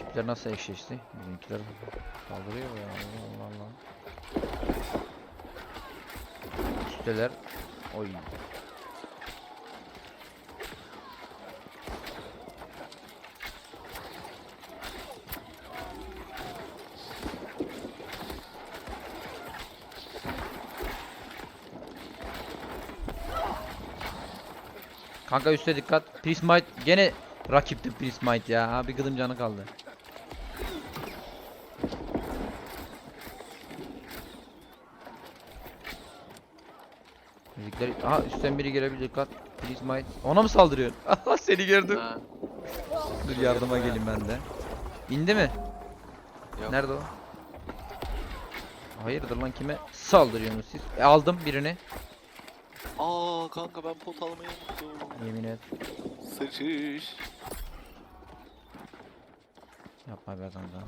Rakipler nasıl eşleşti? Bizimkiler saldırıyor ya. Allah Allah. Üsteler. Oy. Kanka üste dikkat. Prismite gene rakipti Prismite ya. Bir gıdım canı kaldı. Müzikler... Aha üstten biri gelebilir dikkat. Prismite. Ona mı saldırıyor? Aha seni gördüm. Ha, Dur yardıma geleyim ben de. İndi mi? yok. Nerede o? Hayırdır lan kime saldırıyorsunuz siz? E, aldım birini. Aa kanka ben pot almayı unuttum. Yemin et. Sıçış. Yapma be kanka.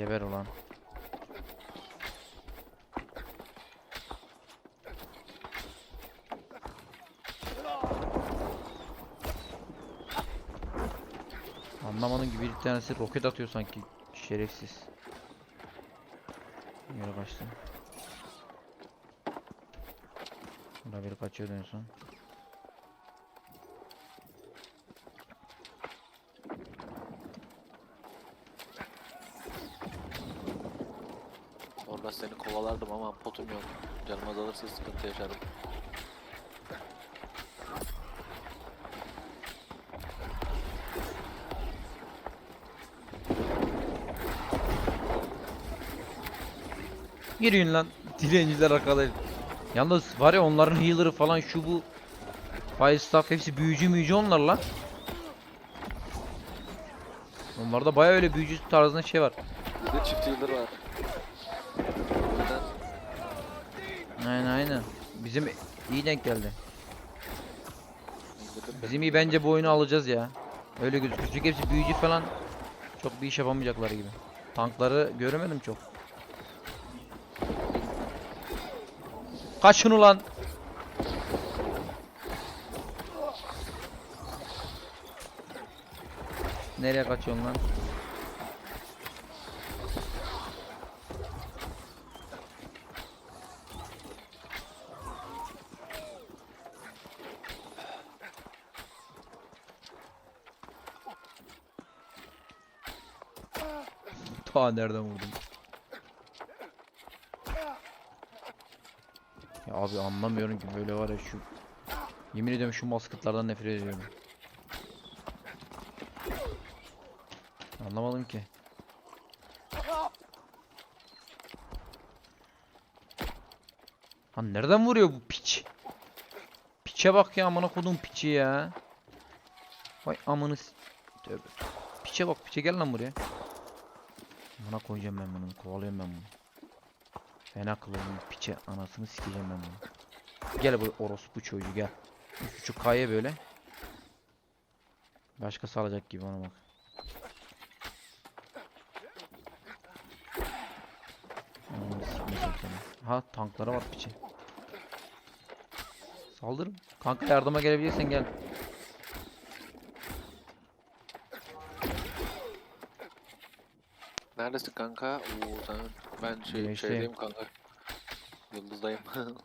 Geber ulan. Anlamadım gibi bir tanesi roket atıyor sanki şerefsiz. Yere kaçtı. Burada biri kaçıyordu en son. Orada seni kovalardım ama potum yok. Canım azalırsa sıkıntı yaşarım. Yürüyün lan. Dilenciler arkadayım. Yalnız var ya onların healer'ı falan şu bu. Firestaff hepsi büyücü müyücü onlar lan. Onlarda baya öyle büyücü tarzında şey var. Bir de çift yıldır var. Aynen aynen. Bizim iyi denk geldi. Bizim iyi bence bu oyunu alacağız ya. Öyle gözüküyor. Çünkü hepsi büyücü falan. Çok bir iş yapamayacaklar gibi. Tankları göremedim çok. Kaçın ulan. Nereye kaçıyorsun lan? Ta nereden vurdum? Ya abi anlamıyorum ki böyle var ya şu Yemin ediyorum şu maskotlardan nefret ediyorum. Anlamadım ki. Lan nereden vuruyor bu piç? Piçe bak ya amına kodum piçi ya. Vay amını Tövbe. Piçe bak piçe gel lan buraya. Buna koyacağım ben bunu. Kovalıyorum ben bunu. Fena kılıyorum piçe anasını sikeceğim ben bunu. Gel bu orospu çocuğu gel. Üç buçuk kaya böyle. Başkası alacak gibi ona bak. Ha tanklara bak piçe. Saldırın. Kanka yardıma gelebilirsen gel. Neredesin kanka? Oo sen ben şey, Güneşteyim. şeydeyim kanka. Yıldızdayım.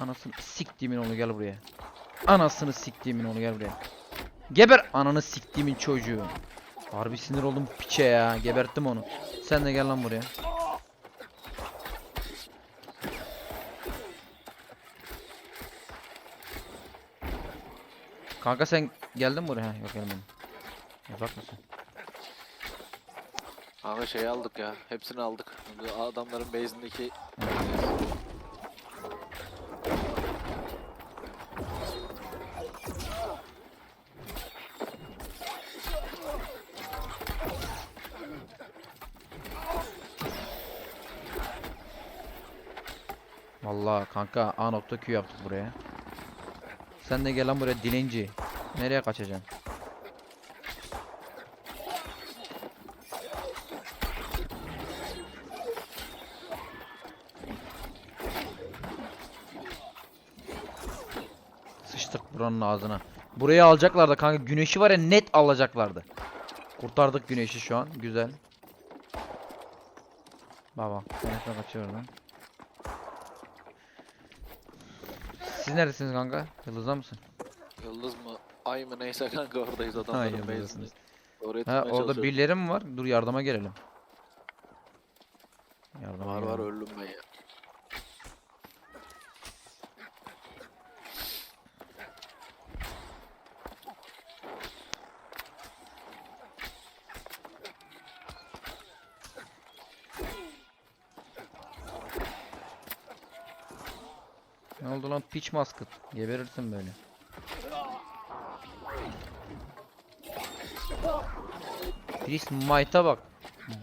Anasını siktiğimin oğlu gel buraya. Anasını siktiğimin oğlu gel buraya. Geber ananı siktiğimin çocuğu. Harbi sinir oldum piçe ya. Geberttim onu. Sen de gel lan buraya. Kanka sen geldin buraya? Ha, Yok gelmedim. Uzak mısın? Kanka şeyi aldık ya. Hepsini aldık. Adamların base'indeki Vallahi kanka A nokta Q yaptık buraya. Sen de gel lan buraya dilenci. Nereye kaçacaksın? Sıçtık buranın ağzına. Burayı alacaklardı kanka. Güneşi var ya net alacaklardı. Kurtardık güneşi şu an. Güzel. Baba. Güneşten kaçıyor oradan. Siz neredesiniz kanka? Yıldızda mısın? Yıldız mı? Ay mı neyse kanka oradayız adamların base'inde. Oraya Ha orada birileri mi var? Dur yardıma gelelim. Yardıma Var var gelelim. öldüm ben ya. Ne oldu lan piç maskıt? Geberirsin böyle. Chris Might'a bak.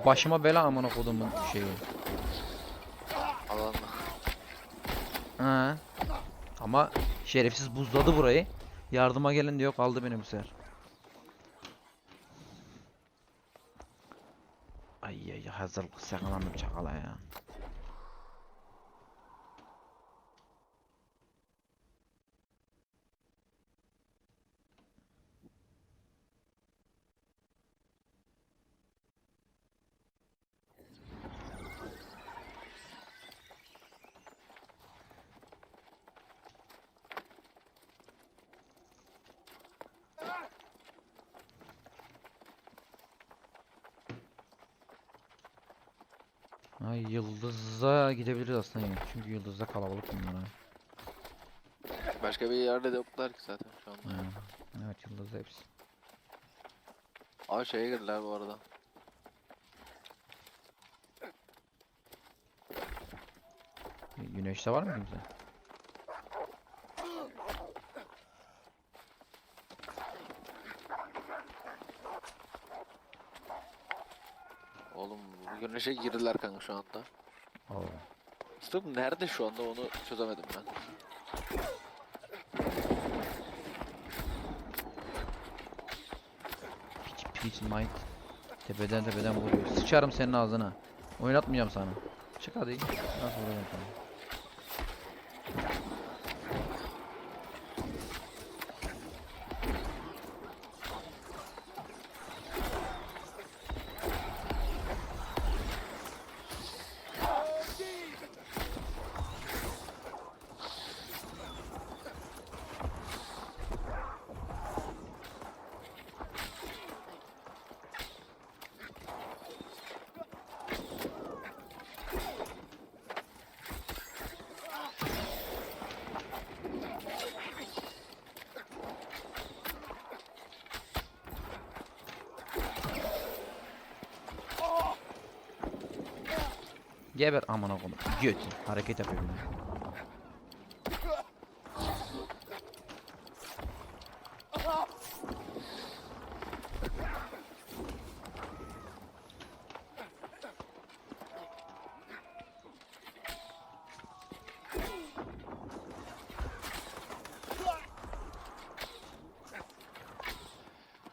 Başıma bela amına kodumun şeyi. Alan Ha. Ama şerefsiz buzladı burayı. Yardıma gelin diyor kaldı beni bu sefer. Ay ay hazırlık sakalandım çakala ya. Ay yıldıza gidebiliriz aslında yine. Çünkü yıldızda kalabalık bunlar. Başka bir yerde de yoklar ki zaten şu anda. Ha, Evet yıldızda hepsi. Aa şeye girdiler bu arada. Güneşte var mı kimse? Oğlum bu güneşe girdiler kanka şu anda. Oo. Sırf nerede şu anda onu çözemedim ben. Piç piç might. Tepeden tepeden vuruyor. Sıçarım senin ağzına. Oynatmayacağım sana. Çık hadi. Nasıl vuracağım sana? Geber amına koyayım. Göt. Hareket yapıyor de.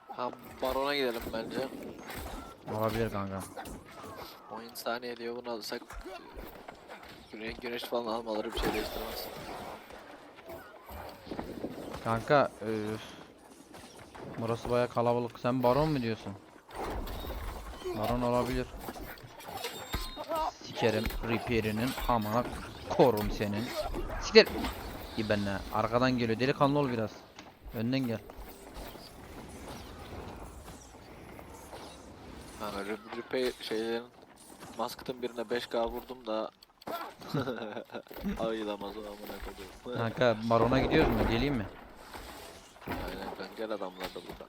Ha barona gidelim bence. Olabilir kanka. 10 saniye diyor bunu alırsak güneş, güneş falan almaları bir şey değiştirmez. Kanka öf. Burası baya kalabalık. Sen baron mu diyorsun? Baron olabilir. Sikerim repair'inin amına korum senin. Siktir. İbenle. Arkadan geliyor. Delikanlı ol biraz. Önden gel. Ha repair şeylerin masket'ın birine 5k vurdum da ayılamaz o amına koyduğum. Kanka barona gidiyoruz mu? Geleyim mi? Aynen kanka gel adamlar da burada.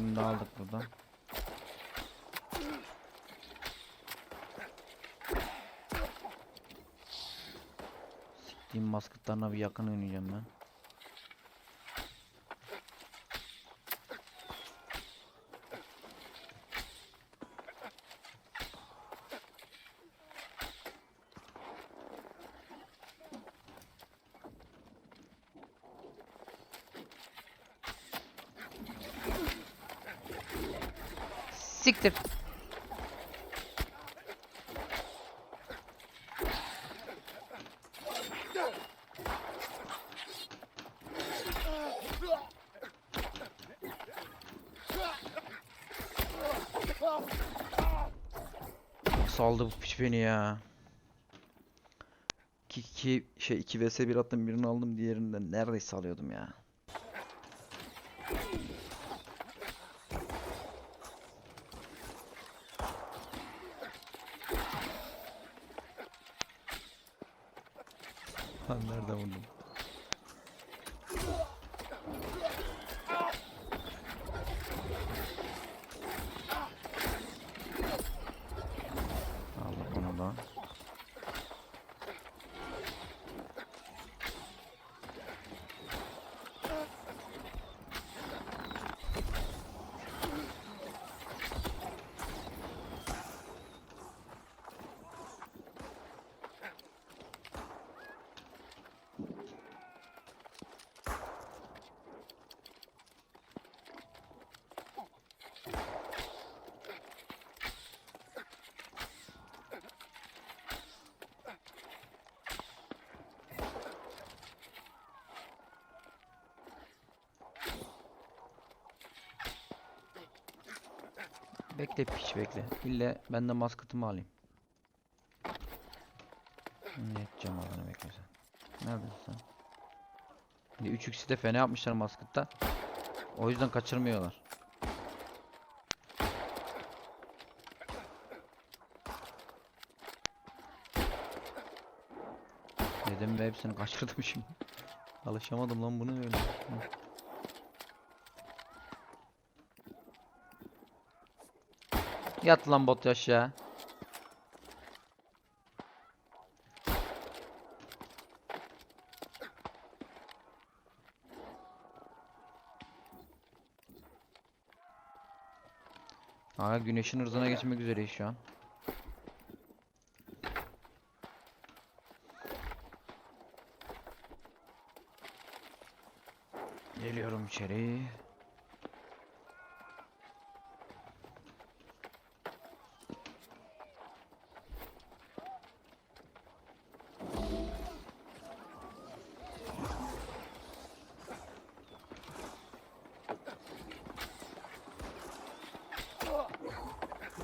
Bunu da aldık buradan. Siktiğim maskıtlarına bir yakın oynayacağım ben. siktir. Saldı bu piç beni ya. 2 2 şey 2 vs 1 attım birini aldım diğerinden neredeyse alıyordum ya. Lan nerede vurdum? Allah bunu da. Bekle piç bekle. İlle ben de maskotımı alayım. Ne edeceğim adını bekle sen. Neredesin sen? Bir 3 x'i de fena yapmışlar maskotta. O yüzden kaçırmıyorlar. Dedim ve hepsini kaçırdım şimdi. Alışamadım lan bunu öyle. Yat lan bot aşağı. Aa güneşin hırzına geçmek üzereyiz şu an. Geliyorum içeri.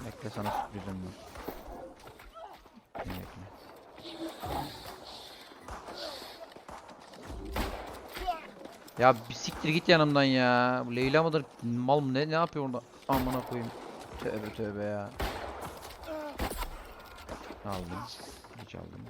Bekle sana sürprizim var. Bekle. Ya bir siktir git yanımdan ya. Bu Leyla mıdır? Mal mı ne ne yapıyor orada? Amına koyayım. Tövbe tövbe ya. Aldım. Hiç aldım.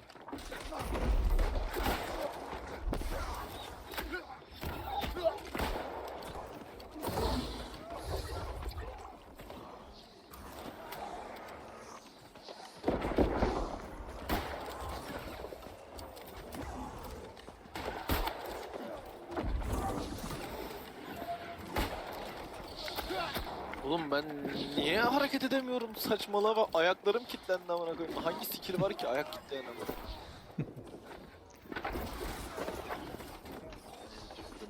Oğlum ben niye hareket edemiyorum saçmalama ayaklarım kilitlendi amına koyayım. Hangi skill var ki ayak kilitleyen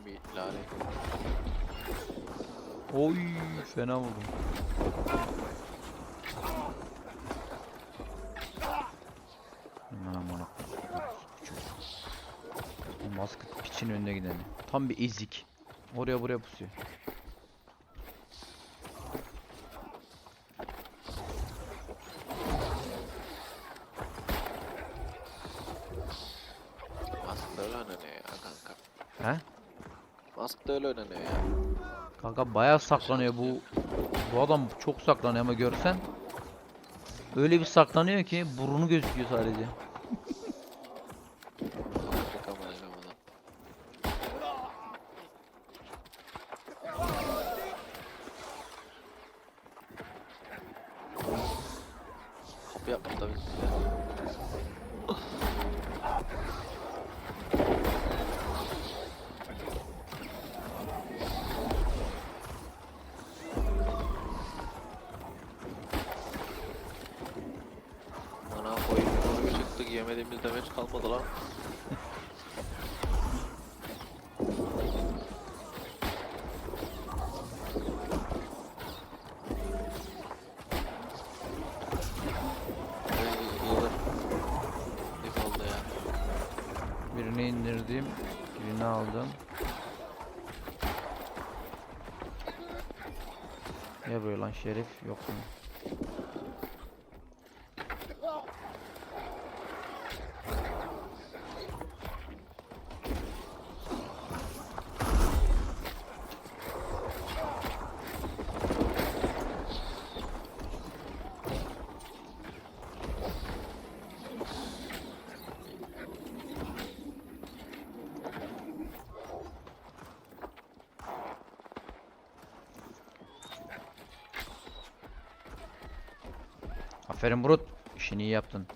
bir lale. Oy fena vurdum. Aman amına Maskot piçin önüne gideni. Tam bir ezik. Oraya buraya pusuyor. Mask'ta öyle oynanıyor ya kanka. He? Mask'ta öyle oynanıyor ya. Kanka bayağı saklanıyor bu. Bu adam çok saklanıyor ama görsen. Öyle bir saklanıyor ki burnu gözüküyor sadece. damage kalmadı lan. Birini indirdim, birini aldım. Ya böyle şerif yok mu? Aferin Brut. İşini iyi yaptın.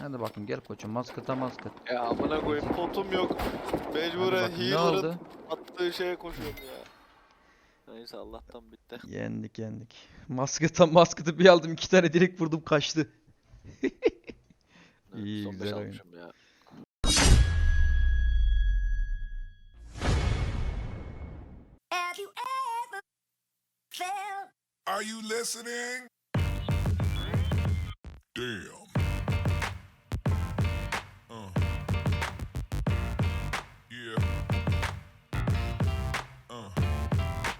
Hadi bakın gel koçum maskıta maskıt. Ya amına koyayım potum yok. Mecburen bakın, ne healer'ın oldu? attığı şeye koşuyorum ya. Neyse Allah'tan bitti. Yendik yendik. Maskıta maskıtı bir aldım iki tane direkt vurdum kaçtı. Evet, İyi, son beş güzel oyun. almışım ya. Have you ever felt Are you listening?